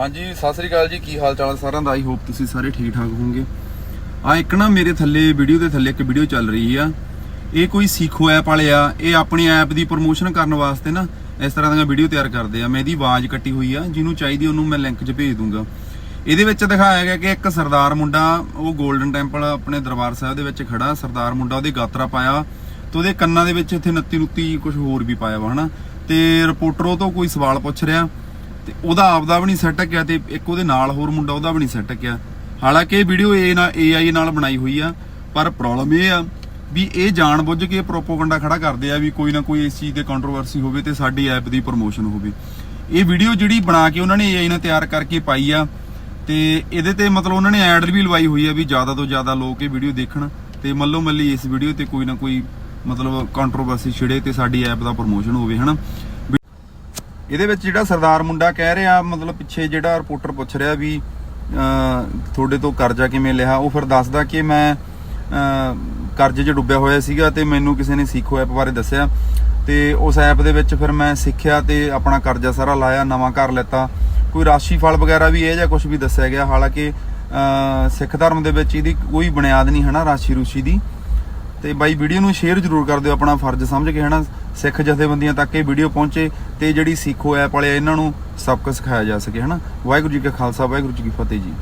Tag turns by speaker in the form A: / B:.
A: ਹਾਂਜੀ, ਸਤਿ ਸ੍ਰੀ ਅਕਾਲ ਜੀ। ਕੀ ਹਾਲ ਚਾਲ ਸਾਰਿਆਂ ਦਾ? ਆਈ ਹੋਪ ਤੁਸੀਂ ਸਾਰੇ ਠੀਕ ਠਾਕ ਹੋਵੋਗੇ। ਆ ਇੱਕ ਨਾ ਮੇਰੇ ਥੱਲੇ ਵੀਡੀਓ ਦੇ ਥੱਲੇ ਇੱਕ ਵੀਡੀਓ ਚੱਲ ਰਹੀ ਆ। ਇਹ ਕੋਈ ਸਿੱਖੋ ਐਪ ਵਾਲੇ ਆ। ਇਹ ਆਪਣੀ ਐਪ ਦੀ ਪ੍ਰੋਮੋਸ਼ਨ ਕਰਨ ਵਾਸਤੇ ਨਾ ਇਸ ਤਰ੍ਹਾਂ ਦੀਆਂ ਵੀਡੀਓ ਤਿਆਰ ਕਰਦੇ ਆ। ਮੈਂ ਇਹਦੀ ਆਵਾਜ਼ ਕੱਟੀ ਹੋਈ ਆ। ਜਿਹਨੂੰ ਚਾਹੀਦੀ ਉਹਨੂੰ ਮੈਂ ਲਿੰਕ 'ਚ ਭੇਜ ਦੂੰਗਾ। ਇਹਦੇ ਵਿੱਚ ਦਿਖਾਇਆ ਗਿਆ ਕਿ ਇੱਕ ਸਰਦਾਰ ਮੁੰਡਾ, ਉਹ 골ਡਨ ਟੈਂਪਲ ਆਪਣੇ ਦਰਬਾਰ ਸਾਹਿਬ ਦੇ ਵਿੱਚ ਖੜਾ। ਸਰਦਾਰ ਮੁੰਡਾ ਉਹਦੇ ਗਾਤਰਾ ਪਾਇਆ ਤੇ ਉਹਦੇ ਕੰਨਾਂ ਦੇ ਵਿੱਚ ਇੱਥੇ ਨੱਤੀ ਨੁੱਤੀ ਕੁਝ ਹੋਰ ਵੀ ਪਾਇਆ ਵਾ, ਹਨਾ? ਤੇ ਰਿਪੋਰਟਰ ਉਹ ਤੋਂ ਕੋਈ ਸਵਾਲ ਪੁੱਛ ਰਿਹਾ। ਤੇ ਉਹਦਾ ਆਪਦਾ ਵੀ ਨਹੀਂ ਸੈੱਟ ਗਿਆ ਤੇ ਇੱਕ ਉਹਦੇ ਨਾਲ ਹੋਰ ਮੁੰਡਾ ਉਹਦਾ ਵੀ ਨਹੀਂ ਸੈੱਟ ਗਿਆ ਹਾਲਾਂਕਿ ਇਹ ਵੀਡੀਓ ਏ ਨਾਲ AI ਨਾਲ ਬਣਾਈ ਹੋਈ ਆ, ਪਰ ਪ੍ਰੋਬਲਮ ਇਹ ਆ ਵੀ ਇਹ ਜਾਣਬੁੱਝ ਕੇ ਪ੍ਰੋਪੋਗੰਡਾ ਖੜਾ ਕਰਦੇ ਆ ਵੀ ਕੋਈ ਨਾ ਕੋਈ ਇਸ ਚੀਜ਼ ਤੇ ਕੰਟਰੋਵਰਸੀ ਹੋਵੇ ਤੇ ਸਾਡੀ ਐਪ ਦੀ ਪ੍ਰੋਮੋਸ਼ਨ ਹੋਵੇ। ਇਹ ਵੀਡੀਓ ਜਿਹੜੀ ਬਣਾ ਕੇ ਉਹਨਾਂ ਨੇ AI ਨਾਲ ਤਿਆਰ ਕਰਕੇ ਪਾਈ ਆ ਤੇ ਇਹਦੇ ਤੇ ਮਤਲਬ ਉਹਨਾਂ ਨੇ ਐਡ ਵੀ ਲਵਾਈ ਹੋਈ ਆ ਵੀ ਜ਼ਿਆਦਾ ਤੋਂ ਜ਼ਿਆਦਾ ਲੋਕ ਇਹ ਵੀਡੀਓ ਦੇਖਣ ਤੇ ਮੱਲੋ ਮੱਲੀ ਇਸ ਵੀਡੀਓ ਤੇ ਕੋਈ ਨਾ ਕੋਈ ਮਤਲਬ ਕੰਟਰੋਵਰਸੀ ਛਿੜੇ ਤੇ ਸਾਡੀ ਐਪ ਦਾ ਪ੍ਰੋਮੋਸ਼ਨ ਹੋਵੇ, ਹਨਾ? ਇਹਦੇ ਵਿੱਚ ਜਿਹੜਾ ਸਰਦਾਰ ਮੁੰਡਾ ਕਹਿ ਰਿਹਾ, ਮਤਲਬ ਪਿੱਛੇ ਜਿਹੜਾ ਰਿਪੋਰਟਰ ਪੁੱਛ ਰਿਹਾ ਵੀ ਤੁਹਾਡੇ ਤੋਂ ਕਰਜ਼ਾ ਕਿਵੇਂ ਲਿਆ, ਉਹ ਫਿਰ ਦੱਸਦਾ ਕਿ ਮੈਂ ਕਰਜ਼ੇ 'ਚ ਡੁੱਬਿਆ ਹੋਇਆ ਸੀਗਾ ਤੇ ਮੈਨੂੰ ਕਿਸੇ ਨੇ ਸਿੱਖੋ ਐਪ ਬਾਰੇ ਦੱਸਿਆ ਤੇ ਉਸ ਐਪ ਦੇ ਵਿੱਚ ਫਿਰ ਮੈਂ ਸਿੱਖਿਆ ਤੇ ਆਪਣਾ ਕਰਜ਼ਾ ਸਾਰਾ ਲਾਇਆ, ਨਵਾਂ ਘਰ ਲੈਤਾ। ਕੋਈ ਰਾਸ਼ੀ ਫਲ ਵਗੈਰਾ ਵੀ ਇਹ ਜਾਂ ਕੁਝ ਵੀ ਦੱਸਿਆ ਗਿਆ, ਹਾਲਾਂਕਿ ਸਿੱਖ ਧਰਮ ਦੇ ਵਿੱਚ ਇਹਦੀ ਕੋਈ ਬੁਨਿਆਦ ਨਹੀਂ ਹੈ ਨਾ ਰਾਸ਼ੀ ਰੂਸ਼ੀ ਦੀ। ਤੇ ਬਾਈ ਵੀਡੀਓ ਨੂੰ ਸ਼ੇਅਰ ਜ਼ਰੂਰ ਕਰ ਦਿਓ ਆਪਣਾ ਫਰਜ਼ ਸਮਝ ਕੇ ਹਨਾ? ਸਿੱਖ ਜਥੇਬੰਦੀਆਂ ਤੱਕ ਇਹ ਵੀਡੀਓ ਪਹੁੰਚੇ ਤੇ ਜਿਹੜੀ ਸਿੱਖੋ ਐਪ ਵਾਲੇ ਆ, ਇਹਨਾਂ ਨੂੰ ਸਬਕ ਸਿਖਾਇਆ ਜਾ ਸਕੇ ਹਨਾ? ਵਾਹਿਗੁਰੂ ਜੀ ਕਾ ਖਾਲਸਾ ਵਾਹਿਗੁਰੂ ਜੀ ਕੀ ਫਤਿਹ ਜੀ।